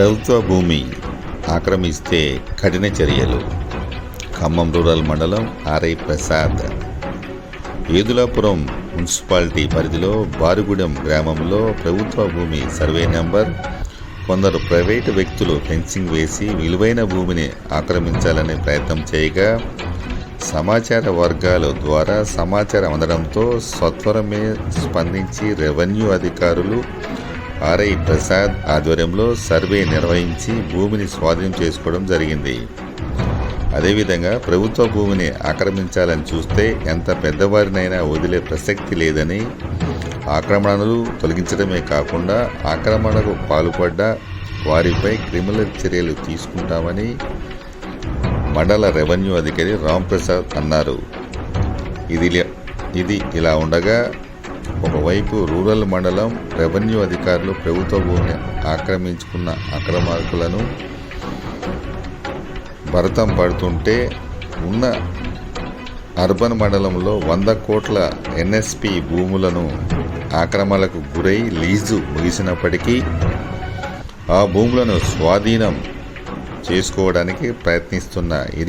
ప్రభుత్వ భూమి ఆక్రమిస్తే కఠిన చర్యలు. ఖమ్మం రూరల్ మండలం ఆర్ఐ ప్రసాద్. ఏదులాపురం మున్సిపాలిటీ పరిధిలో బారుగూడెం గ్రామంలో ప్రభుత్వ భూమి సర్వే నెంబర్ కొందరు ప్రైవేటు వ్యక్తులు ఫెన్సింగ్ వేసి విలువైన భూమిని ఆక్రమించాలనే ప్రయత్నం చేయగా సమాచార వర్గాల ద్వారా సమాచారం అందడంతో సత్వరమే స్పందించి రెవెన్యూ అధికారులు ఆర్ఐ ప్రసాద్ ఆధ్వర్యంలో సర్వే నిర్వహించి భూమిని స్వాధీనం చేసుకోవడం జరిగింది. అదేవిధంగా ప్రభుత్వ భూమిని ఆక్రమించాలని చూస్తే ఎంత పెద్దవారినైనా వదిలే ప్రసక్తి లేదని ఆక్రమణలు తొలగించడమే కాకుండా ఆక్రమణకు పాల్పడ్డ వారిపై క్రిమినల్ చర్యలు తీసుకుంటామని మండల రెవెన్యూ అధికారి రాంప్రసాద్ అన్నారు. ఇది ఇది ఇలా ఉండగా ఒకవైపు రూరల్ మండలం రెవెన్యూ అధికారులు ప్రభుత్వ భూమిని ఆక్రమించుకున్న అక్రమార్కులను భరతం పడుతుంటే ఉన్న అర్బన్ మండలంలో వంద కోట్ల ఎన్ఎస్పి భూములను ఆక్రమణలకు గురై లీజు ముగిసినప్పటికీ ఆ భూములను స్వాధీనం చేసుకోవడానికి ప్రయత్నిస్తున్న ఇరి